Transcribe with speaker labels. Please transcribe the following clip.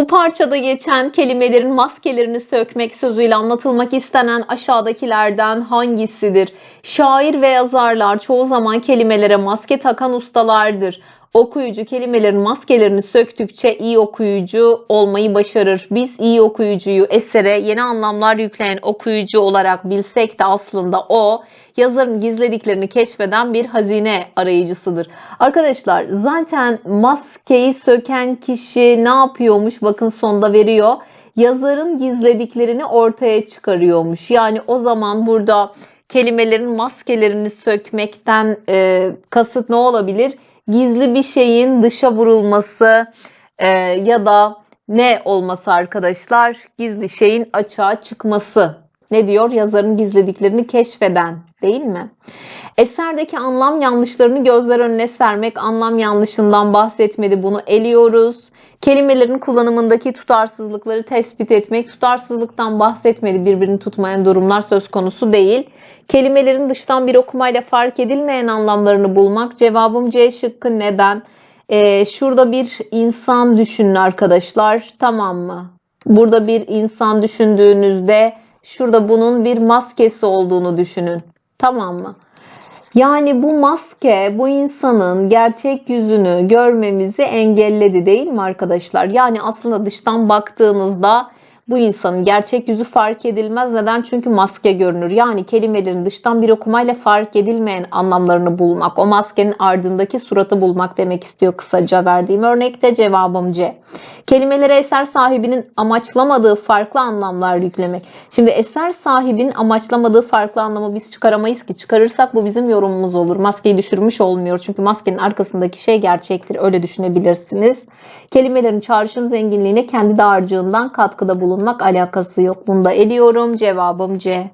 Speaker 1: Bu parçada geçen kelimelerin maskelerini sökmek sözüyle anlatılmak istenen aşağıdakilerden hangisidir? Şair ve yazarlar çoğu zaman kelimelere maske takan ustalardır. Okuyucu kelimelerin maskelerini söktükçe iyi okuyucu olmayı başarır. Biz iyi okuyucuyu esere yeni anlamlar yükleyen okuyucu olarak bilsek de aslında o yazarın gizlediklerini keşfeden bir hazine arayıcısıdır. Arkadaşlar zaten maskeyi söken kişi ne yapıyormuş? Bakın sonda veriyor. Yazarın gizlediklerini ortaya çıkarıyormuş. Yani o zaman burada kelimelerin maskelerini sökmekten e, kasıt ne olabilir? Gizli bir şeyin dışa vurulması e, ya da ne olması arkadaşlar? Gizli şeyin açığa çıkması. Ne diyor? Yazarın gizlediklerini keşfeden değil mi? Eserdeki anlam yanlışlarını gözler önüne sermek anlam yanlışından bahsetmedi. Bunu eliyoruz. Kelimelerin kullanımındaki tutarsızlıkları tespit etmek, tutarsızlıktan bahsetmedi. Birbirini tutmayan durumlar söz konusu değil. Kelimelerin dıştan bir okumayla fark edilmeyen anlamlarını bulmak. Cevabım C şıkkı neden? Ee, şurada bir insan düşünün arkadaşlar. Tamam mı? Burada bir insan düşündüğünüzde şurada bunun bir maskesi olduğunu düşünün. Tamam mı? Yani bu maske bu insanın gerçek yüzünü görmemizi engelledi değil mi arkadaşlar? Yani aslında dıştan baktığınızda bu insanın gerçek yüzü fark edilmez. Neden? Çünkü maske görünür. Yani kelimelerin dıştan bir okumayla fark edilmeyen anlamlarını bulmak. O maskenin ardındaki suratı bulmak demek istiyor kısaca verdiğim örnekte cevabım C. Kelimelere eser sahibinin amaçlamadığı farklı anlamlar yüklemek. Şimdi eser sahibinin amaçlamadığı farklı anlamı biz çıkaramayız ki. Çıkarırsak bu bizim yorumumuz olur. Maskeyi düşürmüş olmuyor. Çünkü maskenin arkasındaki şey gerçektir. Öyle düşünebilirsiniz. Kelimelerin çağrışım zenginliğine kendi dağarcığından katkıda bulunmak alakası yok. Bunu da eliyorum. Cevabım C.